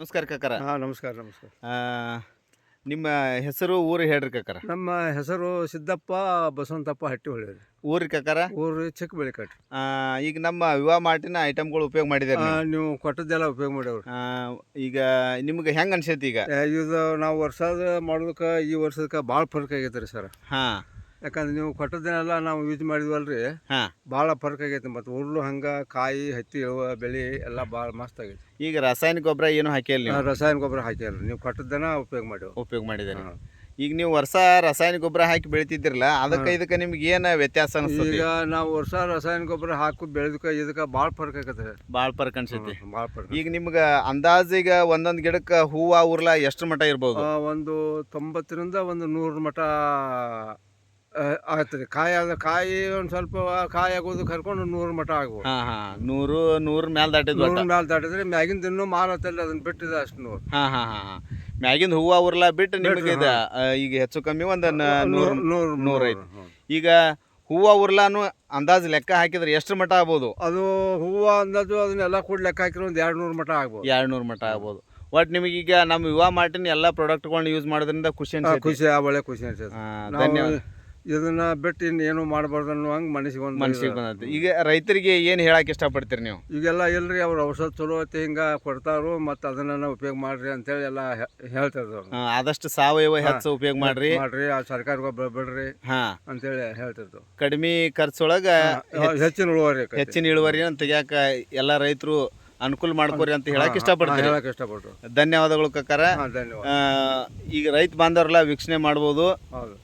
ನಮಸ್ಕಾರ ಕಕ್ಕರ ಹಾಂ ನಮಸ್ಕಾರ ನಮಸ್ಕಾರ. ಆ, ನಿಮ್ಮ ಹೆಸರು ಊರು ಹೇಳ್ರಿ ಕಕ್ಕರ ನಮ್ಮ ಹೆಸರು ಸಿದ್ದಪ್ಪ ಬಸವಂತಪ್ಪ ಹಟ್ಟಿ ರೀ. ಊರಿ ಕಕ್ಕರ ಊರು ಚಿಕ್ಕ ಆ, ಈಗ ನಮ್ಮ ವಿವಾಹ ಮಾಡಿನ ಐಟಮ್ಗಳು ಉಪಯೋಗ ಮಾಡಿದಾರೆ ನೀವು. ನೀವು ಕೊಟ್ಟದ್ದೆಲ್ಲ ಉಪಯೋಗ ಮಾಡ್ಯಾವ್ರಿ ಆ, ಈಗ ನಿಮ್ಗೆ ಹೆಂಗೆ ಅನ್ಸೈತಿ ಈಗ? ಇದು ನಾವು ವರ್ಷದ ಮಾಡೋದಕ್ಕೆ ಈ ವರ್ಷದಕ್ಕೆ ಭಾಳ ಫರ್ಕ್ ಆಗೈತೆ ರೀ ಸರ್. ಹಾ. ಯಾಕಂದ್ರೆ ನೀವು ಕೊಟ್ಟದ್ದನ್ನೆಲ್ಲ ನಾವು ಯೂಸ್ ಮಾಡಿದ್ವಲ್ರಿ. ಹಾ. ಭಾಳ ಫರ್ಕ್ ಆಗೈತೆ ಮತ್ತು ಉರುಳು ಹಂಗೆ ಕಾಯಿ ಹತ್ತಿ ಇಳುವ ಬೆಳೆ ಎಲ್ಲ ಭಾಳ ಮಸ್ತ್ ಆಗೈತೆ. ಈಗ ರಾಸಾಯನಿಕ ಗೊಬ್ಬರ ಏನು ಹಾಕಿಲ್ಲ ರಾಸಾಯನಿಕ ರಸಾಯನ ಗೊಬ್ಬರ ಹಾಕಿಲ್ಲ. ನೀವು ಕೊಟ್ಟದ್ದನ್ನ ಉಪಯೋಗ ಮಾಡಿ ಉಪಯೋಗ ಮಾಡಿದಾರೆ ಹಾಂ. ಈಗ ನೀವು ವರ್ಷ ರಾಸಾಯನಿಕ ಗೊಬ್ಬರ ಹಾಕಿ ಬೆಳಿತಿದ್ದಿರಲ್ಲ ಅದಕ್ಕೆ ಇದಕ್ಕೆ ನಿಮ್ಗೆ ಏನು ವ್ಯತ್ಯಾಸ ಅನಿಸ್ತದೆ ಈಗ ನಾವು ವರ್ಷ ರಾಸಾಯನಿಕ ಗೊಬ್ಬರ ಹಾಕು ಬೆಳೆದಕ್ಕೆ ಇದಕ್ಕೆ ಭಾಳ ಫರ್ಕ್ ಆಗತ್ತೆ. ಭಾಳ ಫರ್ಕ್ ಅನ್ಸೈತಿ ಭಾಳ ಫರ್ಕ್ ಈಗ ನಿಮ್ಗೆ ಅಂದಾಜು ಈಗ ಒಂದೊಂದು ಗಿಡಕ್ಕೆ ಹೂವು ಉರ್ಲ ಎಷ್ಟು ಮಟ ಇರ್ಬೋದು? ಆ, ಒಂದು ತೊಂಬತ್ತರಿಂದ ಒಂದು ನೂರು ಮಟ ಆಗ್ತದೆ. ಕಾಯಿ ಆದ ಕಾಯಿ ಒಂದು ಸ್ವಲ್ಪ ಕಾಯಿ ಆಗೋದು ಕರ್ಕೊಂಡು ನೂರು ಮಟ ಆಗ್ಬೋದು ಹಾ ಹಾ. ನೂರು ನೂರು ಮ್ಯಾಲ ದಾಟಿದ್ರು ನೂರು ಮೇಲೆ ದಾಟಿದ್ರೆ ಮ್ಯಾಗಿಂದ ಇನ್ನೂ ಮಾರತ್ತಲ್ಲ ಅದನ್ನ ಬಿಟ್ಟಿದೆ ಅಷ್ಟು ನೂರು. ಹಾ ಹಾ ಹಾ ಹಾ. ಮ್ಯಾಗಿಂದ ಹೂವ ಉರ್ಲ ಬಿಟ್ಟು ನಿಮಗೆ ಇದು ಈಗ ಹೆಚ್ಚು ಕಮ್ಮಿ ಒಂದು ನೂರು ನೂರು ನೂರು ಐತಿ. ಈಗ ಹೂವ ಉರ್ಲಾನು ಅಂದಾಜು ಲೆಕ್ಕ ಹಾಕಿದ್ರೆ ಎಷ್ಟು ಮಠ ಆಗ್ಬೋದು? ಅದು ಹೂವು ಅಂದಾಜು ಅದನ್ನೆಲ್ಲ ಕೂಡ ಲೆಕ್ಕ ಹಾಕಿರೋ ಒಂದು ಎರಡು ನೂರು ಮಟ ಆಗ್ಬೋದು. ಎರಡು ನೂರು ಮಠ ಆಗ್ಬೋದು. ಒಟ್ ನಿಮಗೆ ಈಗ ನಮ್ಮ ಯುವ ಮಾರ್ಟಿನ ಎಲ್ಲ ಪ್ರಾಡಕ್ಟ್ಗಳನ್ನ ಯೂಸ್ ಮಾಡೋದ್ರಿಂದ ಖುಷಿ ಅನ್ಸುತ್ತೆ. ಅನ್ಸೈತಿ ಖುಷಿ ಆ ಒಳ್ಳೆ ಖುಷಿ ಅನ್ಸುತ್ತೆ. ಧನ್ಯವಾದ. ಇದನ್ನ ಬಿಟ್ಟು ಏನು ಮಾಡಬಾರ್ದು ಅನ್ನೋ ಹಂಗೆ ಮನಸ್ಸಿಗೆ ಒಂದು ಮನಸ್ಸಿಗೆ ಬಂದೈತಿ ಈಗ ರೈತರಿಗೆ ಏನು ಹೇಳಕ್ ಇಷ್ಟಪಡ್ತೀರಿ ನೀವು? ಈಗೆಲ್ಲ ಇಲ್ರಿ ಅವ್ರ ಔಷಧ ಚಲೋ ಐತಿ ಹಿಂಗೆ ಕೊಡ್ತಾರು ಮತ್ತು ಅದನ್ನ ಉಪಯೋಗ ಮಾಡ್ರಿ ಅಂತೇಳಿ ಎಲ್ಲ ಹೇ- ಹೇಳ್ತಾ ಆದಷ್ಟು ಸಾವಯವ ಹೆಚ್ಚು ಉಪಯೋಗ ಮಾಡ್ರಿ. ಮಾಡ್ರಿ ಆ ಸರ್ಕಾರ ಗೊಬ್ಬರ ಬಿಡ್ರಿ ಹಾ. ಅಂತೇಳಿ ಹೇಳ್ತಿದ್ರು ಕಡಿಮೆ ಖರ್ಚೊಳಗ ಹೆಚ್ಚಿನ ಇಳುವರಿ ಹೆಚ್ಚಿನ ಇಳುವರಿ ಅಂತ ತೆಗಿಯಾಕ ಎಲ್ಲ ರೈತರು ಅನುಕೂಲ ಮಾಡ್ಕೋರಿ ಅಂತ ಹೇಳಕ್ ಇಷ್ಟಪಡ್ತೀನಿ ಹೇಳಕ್ ಇಷ್ಟಪಡ್ರು. ಧನ್ಯವಾದಗಳು ಕಕ್ಕಾರ. ಈಗ ರೈತ ಬಾಂಧವರೆಲ್ಲ ವೀಕ್ಷಣೆ ಮಾಡ್ಬೋದು. ಹೌದು.